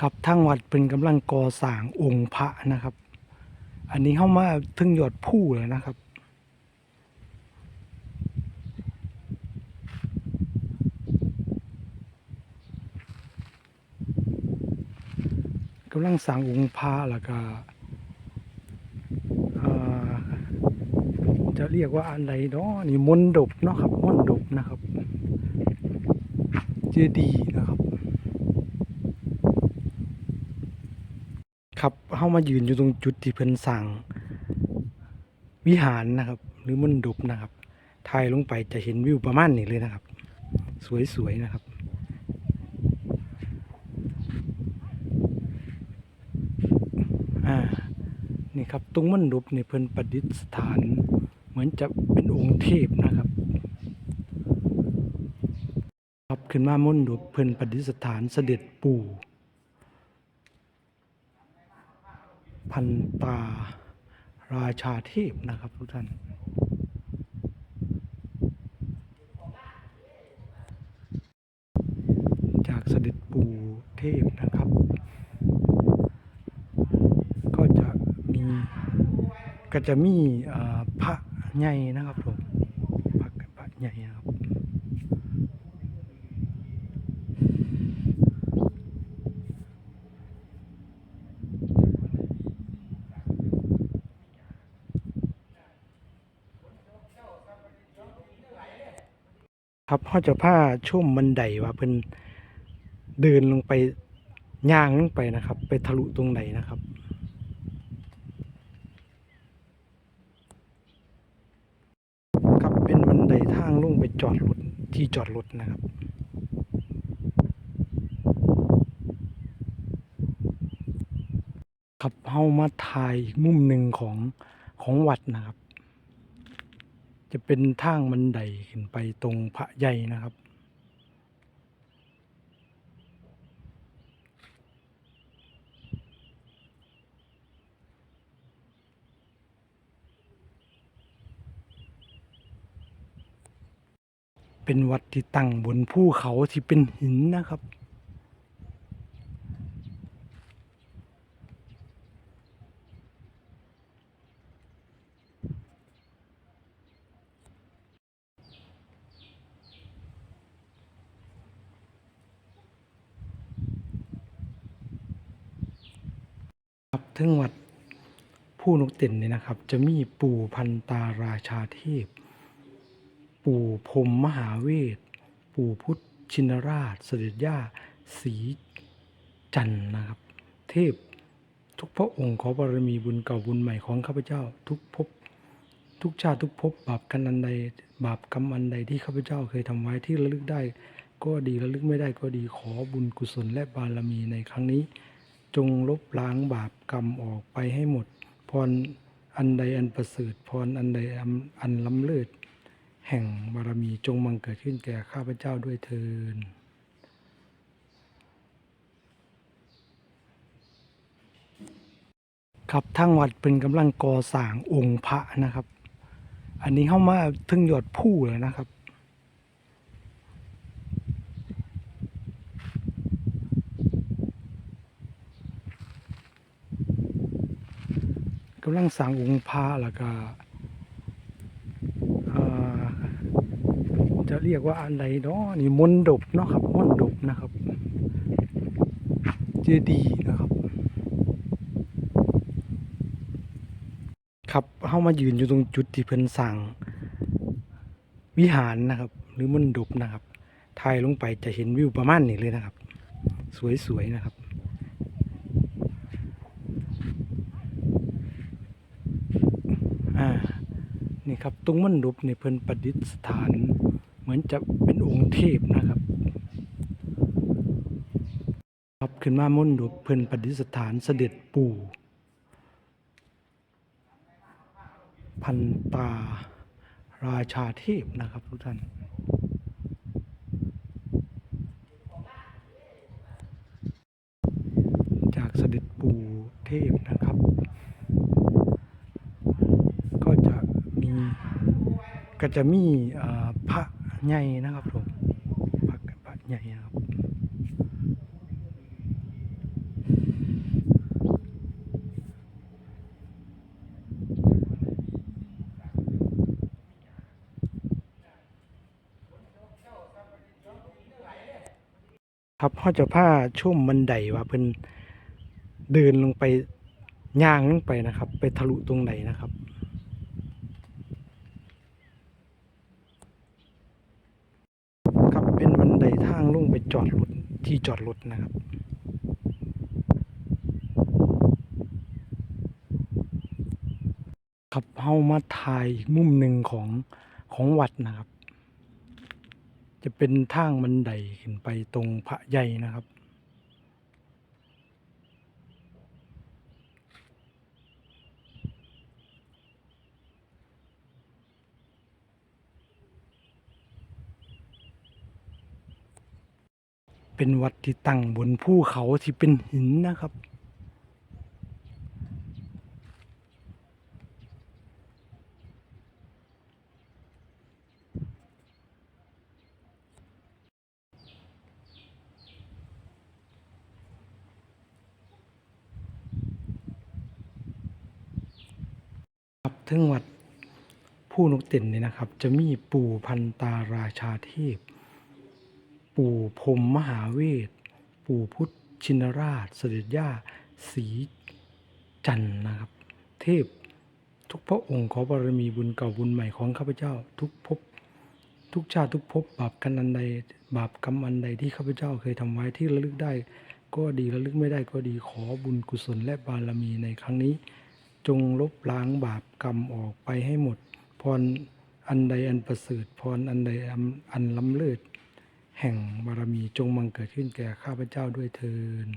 ครับทั้งวัดเป็นกำลังก่อสร้างองค์พระนะครับ อันนี้เข้ามาถึงยอดผู้แล้วนะครับกำลังสร้างองค์พระแล้วก็จะเรียกว่าอะไรเนาะนี่มนดบเนาะครับมนดบนะครับ เจดีย์นะครับ ครับเข้ามายืนอยู่ตรงจุดที่เพิ่นสั่งวิหารนะครับ หรือมันดบนะครับถ่ายลงไปจะเห็นวิวประมาณนี้เลยนะครับ สวยๆนะครับอ่านี่ครับตรงมันดบนี่เพิ่นประดิษฐาน เหมือนจะเป็นองค์เทพนะครับครับขึ้นมามนดบเพิ่นประดิษฐานเสด็จปู่ พันตาราชาเทพนะครับทุกท่านจากเสด็จปู่เทพนะครับ ก็จะมีก็จะมีเอ่อพระใหญ่นะครับผมพระพระใหญ่นะครับ ครับเขาจะผ้าชุ่มบันไดว่าเพิ่นเดินลงไปย่างลงไปนะครับ ไปทะลุตรงไหนนะครับ ครับเป็นบันไดทางลงไปจอดรถที่จอดรถนะครับครับเฮามาถ่ายอีกมุมหนึ่งของของวัดนะครับ จะเป็นทางบันไดขึ้นไปตรงพระใหญ่นะครับ เป็นวัดที่ตั้งบนภูเขาที่เป็นหินนะครับ ครับถึงวัดผู้นกเต็นเนี่ยนะครับ จะมีปู่พันตาราชาเทพ ปู่พรมมหาเวท ปู่พุทธชินราช เสด็จย่าศรีจันนะครับ เทพทุกพระองค์ขอบารมีบุญเก่าบุญใหม่ของข้าพเจ้า ทุกภพทุกชาติทุกภพบาปกันอันใด บาปกรรมอันใดที่ข้าพเจ้าเคยทำไว้ที่ระลึกได้ ก็ดีระลึกไม่ได้ก็ดีขอบุญกุศลและบารมีในครั้งนี้ จงลบล้างบาปกรรมออกไปให้หมด พรอันใดอันประเสริฐพรอันใดอันล้ำเลิศแห่งบารมีจงบังเกิดขึ้นแก่ข้าพเจ้าด้วยเทินครับทั้งวัดเป็นกำลังก่อสร้างองค์พระนะครับ อันนี้เข้ามาถึงยอดผู้แล้วนะครับ กำลังสร้างองค์พระแล้วก็จะเรียกว่าอะไรเนาะนี่มนดบเนาะครับมนดบนะครับ เจดีย์นะครับ ครับเข้ามายืนอยู่ตรงจุดที่เพิ่นสั่งวิหารนะครับ หรือมนดบนะครับถ่ายลงไปจะเห็นวิวประมาณนี้เลยนะครับ สวยๆนะครับ อ่า นี่ ครับตรงมันดบนี่เพิ่นประดิษฐาน เหมือนจะเป็นองค์เทพนะครับ ครับขึ้นมามนดบเพิ่นประดิษฐานเสด็จปู่ พันตาราชาเทพนะครับทุกท่านจากเสด็จปู่เทพนะครับ ก็จะมีพระใหญ่นะครับผมพระพระใหญ่นะครับครับพ่อจะผ้าชุ่มบันไดว่าเพิ่นเดินลงไปย่างลงไปนะครับ ไปทะลุตรงไหนนะครับางลงไปจอดรถที่จอดรถนะครับ ขับเฮามาถ่ายอีกมุมหนึ่งของของวัดนะครับ จะเป็นทางบันไดขึ้นไปตรงพระใหญ่นะครับ เป็นวัดที่ตั้งบนภูเขาที่เป็นหินนะครับ ครับถึงวัดผู้นกเต็นนี่นะครับ จะมีปู่พันตาราชาเทพ ปู่พรมมหาเวท ปู่พุทธชินราช เสด็จย่าสีจันทร์นะครับ เทพทุกพระองค์ขอบารมีบุญเก่าบุญใหม่ของข้าพเจ้า ทุกภพทุกชาติทุกภพบาปกันอันใด บาปกรรมอันใดที่ข้าพเจ้าเคยทำไว้ที่ระลึกได้ ก็ดีระลึกไม่ได้ก็ดีขอบุญกุศลและบารมีในครั้งนี้ จงลบล้างบาปกรรมออกไปให้หมด พรอันใดอันประเสริฐพรอันใดอันอันล้ำเลิศ แห่งบารมีจงมังเกิดขึ้นแก่ข้าพเจ้าด้วยเทิน